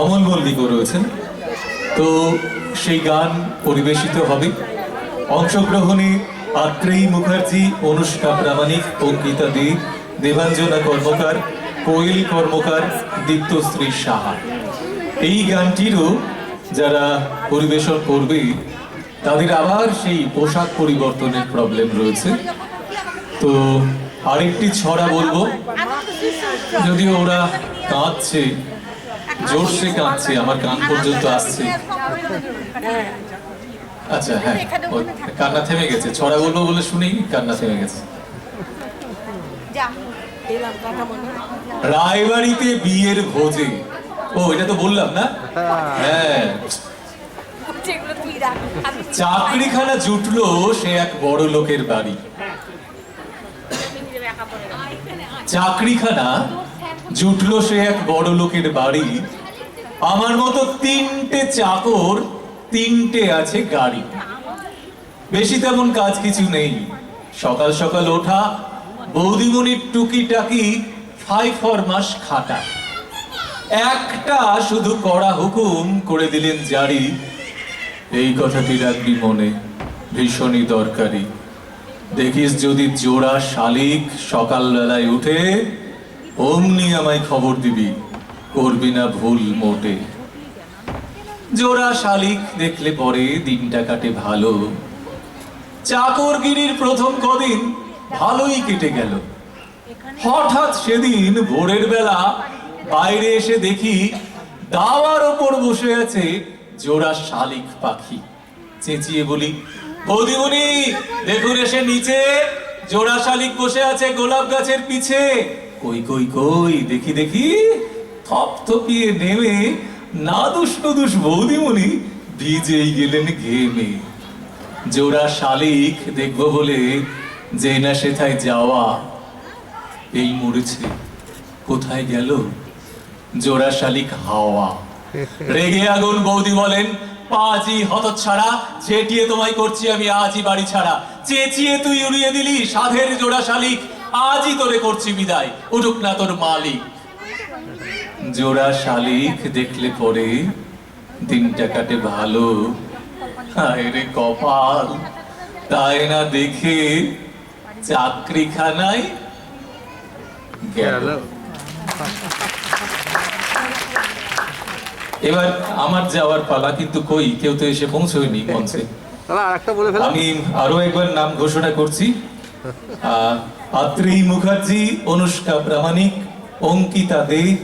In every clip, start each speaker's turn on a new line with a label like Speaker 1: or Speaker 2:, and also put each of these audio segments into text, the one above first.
Speaker 1: অমল মল্লিক রয়েছেন। তো সেই গান পরিবেশিত হবে। অংশগ্রহণে আত্রেয়ী মুখার্জি, অনুষ্কা প্রামাণিক, অঙ্কিতা দে, দেবাঞ্জনা কর্মকার, কোয়েল কর্মকার, দীপ্তশ্রী সাহা। এই গানটিরও যারা পরিবেশন করবে, তাদের আবার সেই পোশাক পরিবর্তনের প্রবলেম রয়েছে। তো আরেকটি ছড়া বলব। যদিও ওরা কাঁদছে জোরসে কাঁদছে আমার কান পর্যন্ত আসছে। আচ্ছা হ্যাঁ কান্না থেমে গেছে। ছড়া বলব বলে শুনেই কান্না থেমে গেছে। রায়বাড়িতে বিয়ের ভোজে। ও এটা তো বললাম না? হ্যাঁ। চাকরিখানা জুটলো সে এক বড় লোকের বাড়ি। চাকরিখানা জুটলো সে এক বড় লোকের বাড়ি। আমার মতো তিনটে চাকর, তিনটে আছে গাড়ি। বেশি তেমন কাজ কিছু নেই। সকাল সকাল ওঠা, বৌদিমণির টুকি টাকি ফাই ফরমাস খাটা। একটা শুধু কড়া হুকুম করে দিলেন জারি। এই কথাটি রাখবি মনে, ভীষণই দরকারি। দেখিস যদি জোড়া শালিক সকালবেলায় উঠে অমনি আমায় খবর দিবি, করবি না ভুল মোটে। জোড়া শালিক দেখলে পরে দিনটা কাটে ভালো। চাকরগিরির প্রথম কদিন ভালোই কেটে গেল। হঠাৎ সেদিন ভোরের বেলা বাইরে এসে দেখি দাওয়ার ওপর বসে আছে জোড়া শালিক পাখি। চেঁচিয়ে বলি, বৌদিমণি, দেখুন এসে নিচে, জোড়া শালিক বসে আছে গোলাপ গাছের পিছে। কই কই কই, দেখি দেখি। থপথপিয়ে নেমে নাদুস নুদুস বৌদিমণি ভিজেই গেলেন ঘেমে। জোড়া শালিক দেখব বলে যে না সেথায় যাওয়া। এই মরেছে, কোথায় গেল? জোড়া শালিক হাওয়া। রেগে আগুন, বৌদি বলেন পাঁচই ছাড়া চেটিয়ে তোমায় করছি আমি, আজই বাড়ি ছাড়া। চেঁচিয়ে তুই উড়িয়ে দিলি, সাধের জোড়া শালিক। আজই তোরে করছি বিদায়। উঠুক না তোর মালিক। জোড়া শালিক দেখলে পরে দিনটা কাটে ভালো। কপাল তাই না দেখে চাকরিখানায় গেল। এবার আমার যাওয়ার পালা কিন্তু কই? কেউ তো এসে পৌঁছয়নি মঞ্চে। আমি আরও একবার নাম ঘোষণা করছি। আহ, আত্রেয়ী মুখার্জি অনুষ্কা প্রামাণিক অঙ্কিতা দে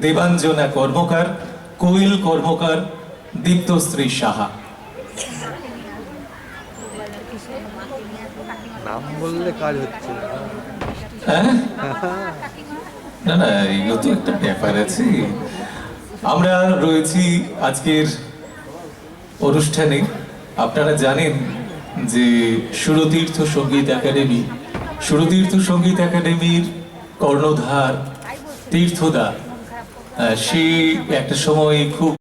Speaker 1: দেবাঞ্জনা কর্মকার কোয়েল কর্মকার দীপ্তশ্রী সাহা।
Speaker 2: নাম বললে কাজ হচ্ছে।
Speaker 1: হ্যাঁ? না না এগুলো তো একটা ব্যাপার আছে। আমরা রয়েছি আজকের অনুষ্ঠানে। আপনারা জানেন যে সুরতীর্থ সংগীত একাডেমি সুরতীর্থ সংগীত একাডেমির কর্ণধার তীর্থদা সে একটা সময় খুব